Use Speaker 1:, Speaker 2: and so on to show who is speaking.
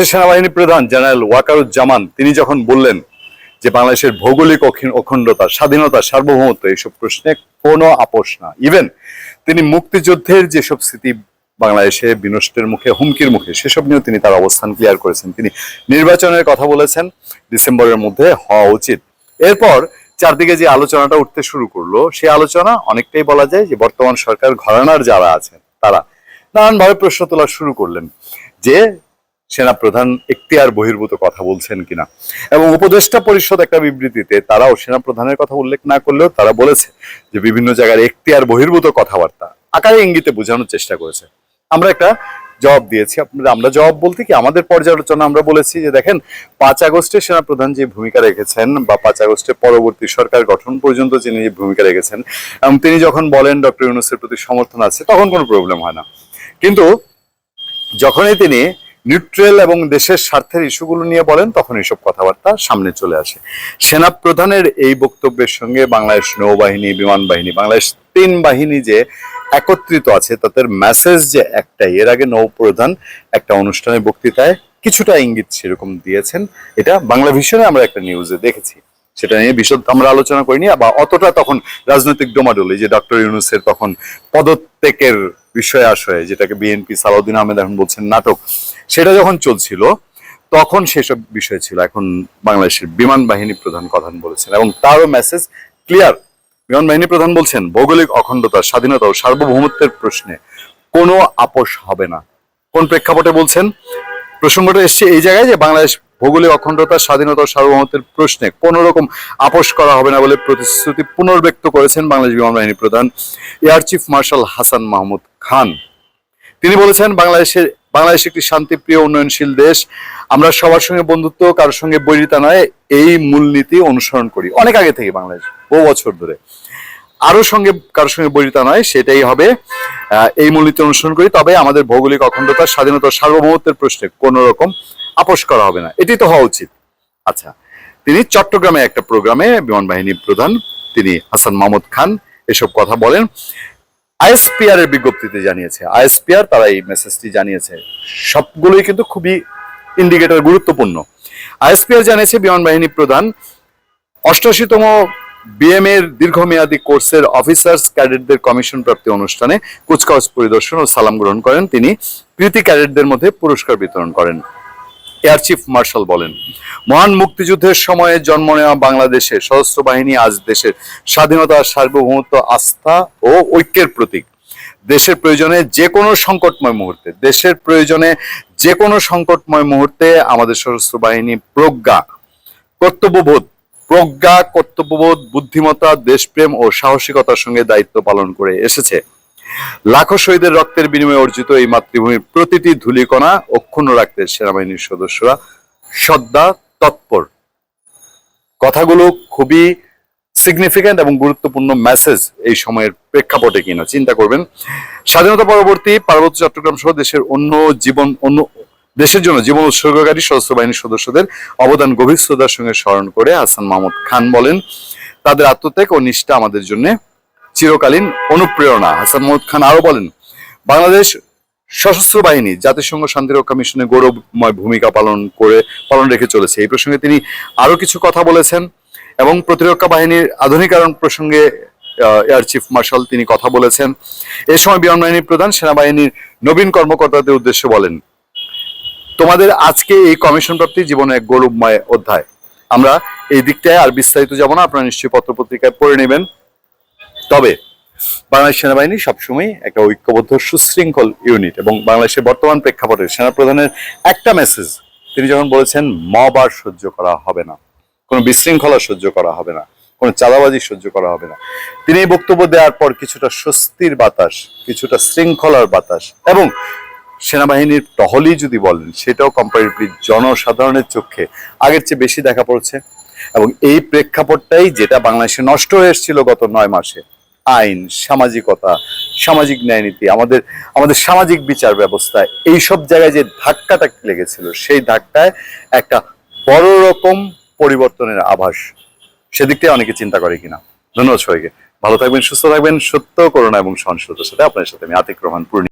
Speaker 1: বাংলাদেশের সেনাবাহিনী প্রধান জেনারেল ওয়াকারুজ্জামান, তিনি যখন বললেন যে বাংলাদেশের ভৌগোলিক অখণ্ডতা, স্বাধীনতা, সার্বভৌমত্ব এইসব প্রশ্নে কোনো আপোষ না। ইভেন তিনি মুক্তিযুদ্ধের যেসব স্মৃতি বাংলাদেশে বিনষ্টের মুখে, হুমকির মুখে, সেসব নিয়েও তিনি তার অবস্থান ক্লিয়ার করেছেন। তিনি নির্বাচনের কথা বলেছেন, ডিসেম্বরের মধ্যে হওয়া উচিত। এরপর চারদিকে যে আলোচনাটা উঠতে শুরু করল সেই আলোচনা অনেকটাই বলা যায় যে বর্তমান সরকার ঘরানার যারা আছেন, তারা নানানভাবে প্রশ্ন তোলা শুরু করলেন যে সেনা প্রধান এখতিয়ার বহির্ভূত কথা বলছেন কিনা? এবং উপদেষ্টা পরিষদ একটা বিবৃতিতে তারাও সেনা প্রধানের কথা উল্লেখ না করলেও তারা বলেছে যে বিভিন্ন জায়গায় এখতিয়ার বহির্ভূত কথাবার্তা আকারে ইঙ্গিতে বোঝানোর চেষ্টা করেছে। আমরা একটা জবাব দিয়েছি। আপনাদের আমরা জবাব বলতে কি? আমাদের পর্যালোচনা আমরা বলেছি যে দেখেন, পাঁচ আগস্টে সেনা প্রধান যে ভূমিকা রেখেছেন বা পাঁচ আগস্টে পরবর্তী সরকার গঠন পর্যন্ত যিনি যে ভূমিকা রেখেছেন, এবং তিনি যখন বলেন ডক্টর ইউনুসের প্রতি সমর্থন আছে, তখন কোনো প্রবলেম হয় না। কিন্তু যখনই তিনি নিউট্রাল এবং দেশের স্বার্থের ইস্যুগুলো নিয়ে বলেন, তখন এইসব কথাবার্তা সামনে চলে আসে। সেনা প্রধানের এই বক্তব্যের সঙ্গে বাংলাদেশ নৌবাহিনী, বিমান বাহিনী, বাংলাদেশ তিন বাহিনী যে একত্রিত আছে, তাদের মেসেজ যে একটাই। এর আগে নৌপ্রধান একটা অনুষ্ঠানের বক্তৃতায় কিছুটা ইঙ্গিত সেরকম দিয়েছেন। এটা বাংলা ভিশনে আমরা একটা নিউজে দেখেছি। সেটা নিয়ে বিশদ আমরা আলোচনা করিনি, বা অতটা তখন রাজনৈতিক ডোমাডোলি, যে ডক্টর ইউনুসের তখন পদত্যাগের বিষয় আশয়ে যেটাকে বিএনপি সালাউদ্দিন আহমেদ এখন বলছেন নাটক সেটা যখন চলছিল, তখন সেসব বিষয় ছিল। এখন বাংলাদেশের বিমান বাহিনী প্রধান কথা বলেছেন এবং তারও মেসেজ ক্লিয়ার বিমান বাহিনী প্রধান বলছেন, ভৌগোলিক অখণ্ডতা, স্বাধীনতা ও সার্বভৌমত্বের প্রশ্নে কোনো আপোষ হবে না। কোন প্রেক্ষাপটে বলছেন? প্রসঙ্গটা এসছে এই জায়গায় যে বাংলাদেশ ভৌগোলিক অখণ্ডতা, স্বাধীনতা ও সার্বভৌমত্বের প্রশ্নে কোন রকম আপোষ করা হবে না বলে প্রতিশ্রুতি পুনর্ব্যক্ত করেছেন বাংলাদেশ বিমান বাহিনী প্রধান air chief marshal Hasan Mahmud Khan. তিনি বলেছেন, বাংলাদেশের বাংলাদেশ একটি শান্তিপ্রিয় উন্নয়নশীল দেশ। আমরা সবার সঙ্গে বন্ধুত্ব, কারোর সঙ্গে বৈরিতা নয়, এই মূলনীতি অনুসরণ করি। অনেক আগে থেকে বাংলাদেশ, বহু বছর ধরে। আরও সঙ্গে, কারোর সঙ্গে বৈরিতা নয়, সেটাই হবে এই মূলনীতি অনুসরণ করি। তবে আমাদের ভৌগোলিক অখণ্ডতা, স্বাধীনতা, সার্বভৌমত্বের প্রশ্নে কোন রকম আপোষ করা হবে না। এটি তো হওয়া উচিত। আচ্ছা তিনি চট্টগ্রামে একটা প্রোগ্রামে বিমান বাহিনী প্রধান, তিনি হাসান মাহমুদ খান, এসব কথা বলেন। আইএসপিআর এর বিজ্ঞপ্তিতে জানিয়েছে। আইএসপিআর তারা এই মেসেজটি জানিয়েছে। সবগুলোই কিন্তু খুবই ইন্ডিকেটর গুরুত্বপূর্ণ। আইএসপিআর জানিয়েছে, বিমান বাহিনী প্রধান অষ্টাশিতম বিএম এর দীর্ঘমেয়াদী কোর্সের অফিসার্স ক্যাডেটদের কমিশন প্রাপ্তি অনুষ্ঠানে কুচকাওয়াজ পরিদর্শন ও সালাম গ্রহণ করেন তিনি। কৃতি ক্যাডেটদের মধ্যে পুরস্কার বিতরণ করেন। এয়ার চিফ মার্শাল বলেন। মহান মুক্তিযুদ্ধের সময়ে জন্ম নেওয়া বাংলাদেশে সশস্ত্র বাহিনী আজ দেশের স্বাধীনতা, সার্বভৌমত্ব, আস্থা ও ঐক্যের প্রতীক। দেশের প্রয়োজনে যে কোনো সংকটময় মুহূর্তে, দেশের প্রয়োজনে যে কোনো সংকটময় মুহূর্তে আমাদের সশস্ত্র বাহিনী প্রজ্ঞা, কর্তব্যবোধ প্রজ্ঞা, কর্তব্যবোধ, বুদ্ধিমত্তা, দেশপ্রেম ও সাহসিকতার সঙ্গে দায়িত্ব পালন করে এসেছে। লাখো শহীদের রক্তের বিনিময়ে অর্জিত এই মাতৃভূমির প্রতিটি ধূলিকণা অক্ষুণ্ণ রাখতে সেনাবাহিনীর সদস্যরা সদ্যা তৎপর। কথাগুলো খুবই সিগনিফিক্যান্ট এবং গুরুত্বপূর্ণ মেসেজ এই সময়ের প্রেক্ষাপটে কিনা। চিন্তা করবেন, স্বাধীনতা পরবর্তী পার্বত্য চট্টগ্রাম সহ দেশের অন্য জীবন, অন্য দেশের জন্য জীবন উৎসর্গকারী সশস্ত্র বাহিনীর সদস্যদের অবদান গভীর শ্রদ্ধার সঙ্গে স্মরণ করে হাসান মাহমুদ খান বলেন, তাদের আত্মত্যাগ ও নিষ্ঠা আমাদের জন্য চিরকালীন অনুপ্রেরণা। হাসান মাহমুদ খান আরও বলেন, বাংলাদেশ সশস্ত্র বাহিনী জাতিসংঘ শান্তিরক্ষা মিশনে গৌরবময় ভূমিকা পালন করে, পালন রেখে চলেছে। এই প্রসঙ্গে তিনি আরও কিছু কথা বলেছেন এবং প্রতিরক্ষা বাহিনীর আধুনিকায়ন প্রসঙ্গে এয়ার চিফ মার্শাল তিনি কথা বলেছেন। এ সময় বিমান বাহিনীর প্রধান সেনাবাহিনীর নবীন কর্মকর্তাদের উদ্দেশ্যে বলেন, তোমাদের আজকে এই কমিশন প্রাপ্তি জীবনে এক গৌরবময় অধ্যায়। আমরা এই দিকটায় আর বিস্তারিত যাব না, আপনারা নিশ্চয়ই পত্রপত্রিকায় পড়ে নেবেন। তবে বাংলাদেশ সেনাবাহিনী সবসময় একটা ঐক্যবদ্ধ সুশৃঙ্খল ইউনিট এবং বাংলাদেশের বর্তমান প্রেক্ষাপটে সেনাপ্রধানের একটা মেসেজ তিনি যখন বলেছেন, মব আর সহ্য করা হবে না। কোনো বিশৃঙ্খলা সহ্য করা হবে না। কোনো চাঁদাবাজি সহ্য করা হবে না। তিনি এই বক্তব্য দেওয়ার পর কিছুটা স্বস্তির বাতাস, কিছুটা শৃঙ্খলার বাতাস এবং সেনাবাহিনীর টহলই যদি বলেন, সেটাও কম্পারেটিভলি জনসাধারণের চোখে আগের চেয়ে বেশি দেখা পড়ছে। এবং এই প্রেক্ষাপটটাই যেটা বাংলাদেশে নষ্ট হয়ে এসেছিল গত নয় মাসে। আইন, সামাজিকতা, সামাজিক ন্যায় নীতি, আমাদের আমাদের সামাজিক বিচার ব্যবস্থা এই সব জায়গায় যে ধাক্কাটা লেগেছিল, সেই ধাক্কায় একটা বড় রকম পরিবর্তনের আভাস সেদিকটাই অনেকে চিন্তা করে কিনা। ধন্যবাদ সবাইকে। ভালো থাকবেন, সুস্থ থাকবেন, সত্য করোনা এবং সহনশীলতার সাথে আপনার সাথে আমি আতিক রহমান পূর্ণি